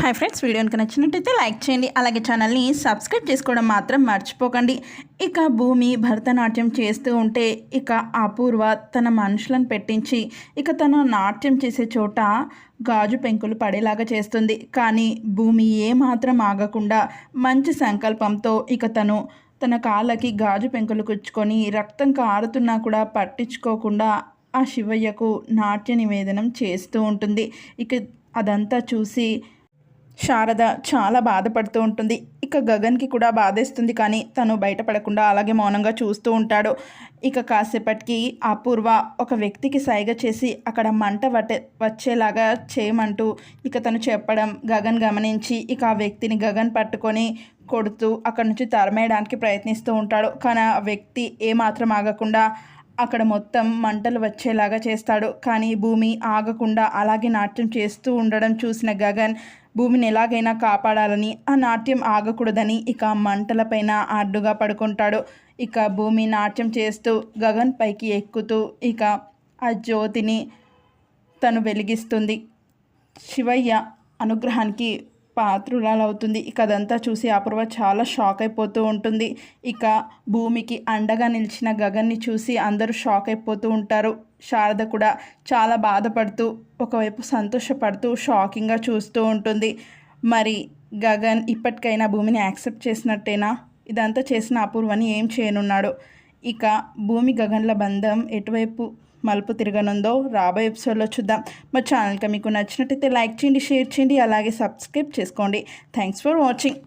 Hi friends video నచ్చినట్టయితే like చేయండి. అలాగే ఛానల్ని సబ్స్క్రైబ్ చేసుకోవడం మాత్రం మర్చిపోకండి. ఇక భూమి భరతనాట్యం చేస్తూ ఉంటే ఇక అపూర్వ తన మనుషులను పెట్టించి ఇక తను నాట్యం చేసే చోట గాజు పెంకులు పడేలాగా చేస్తుంది. కానీ భూమి ఏమాత్రం ఆగకుండా మంచి సంకల్పంతో ఇక తను తన కాళ్ళకి గాజు పెంకులు కుచ్చుకొని రక్తం కారుతున్నా కూడా పట్టించుకోకుండా ఆ శివయ్యకు నాట్య నివేదనం చేస్తూ ఉంటుంది. ఇక అదంతా చూసి శారద చాలా బాధపడుతూ ఉంటుంది. ఇక గగన్కి కూడా బాధేస్తుంది కానీ తను బయటపడకుండా అలాగే మౌనంగా చూస్తూ ఉంటాడు. ఇక కాసేపటికి అపూర్వ ఒక వ్యక్తికి సైగ చేసి అక్కడ మంట వట వచ్చేలాగా చేయమంటూ ఇక తను చెప్పడం గగన్ గమనించి ఇక ఆ వ్యక్తిని గగన్ పట్టుకొని కొడుతూ అక్కడి నుంచి తరమేయడానికి ప్రయత్నిస్తూ ఉంటాడు. కానీ ఆ వ్యక్తి ఏమాత్రం ఆగకుండా అక్కడ మొత్తం మంటలు వచ్చేలాగా చేస్తాడు. కానీ భూమి ఆగకుండా అలాగే నాట్యం చేస్తూ ఉండడం చూసిన గగన్ భూమిని ఎలాగైనా కాపాడాలని ఆ నాట్యం ఆగకూడదని ఇక మంటలపైన అడ్డుగా పడుకుంటాడు. ఇక భూమి నాట్యం చేస్తూ గగన్ పైకి ఎక్కుతూ ఇక ఆ జ్యోతిని తను వెలిగిస్తుంది. శివయ్య అనుగ్రహానికి పాత్రురాలవుతుంది. ఇక అదంతా చూసి అపూర్వ చాలా షాక్ అయిపోతూ ఉంటుంది. ఇక భూమికి అండగా నిలిచిన గగన్ని చూసి అందరూ షాక్ అయిపోతూ ఉంటారు. శారద కూడా చాలా బాధపడుతూ ఒకవైపు సంతోషపడుతూ షాకింగ్గా చూస్తూ ఉంటుంది. మరి గగన్ ఇప్పటికైనా భూమిని యాక్సెప్ట్ చేసినట్టేనా? ఇదంతా చేసిన అపూర్వని ఏం చేయనున్నాడు? ఇక భూమి గగన్ల బంధం ఎటువైపు మలుపు తిరగనుందో రాబోయే ఎపిసోడ్లో చూద్దాం. మా ఛానల్కి మీకు నచ్చినట్టయితే లైక్ చేయండి షేర్ చేయండి అలాగే సబ్స్క్రైబ్ చేసుకోండి. Thanks for watching.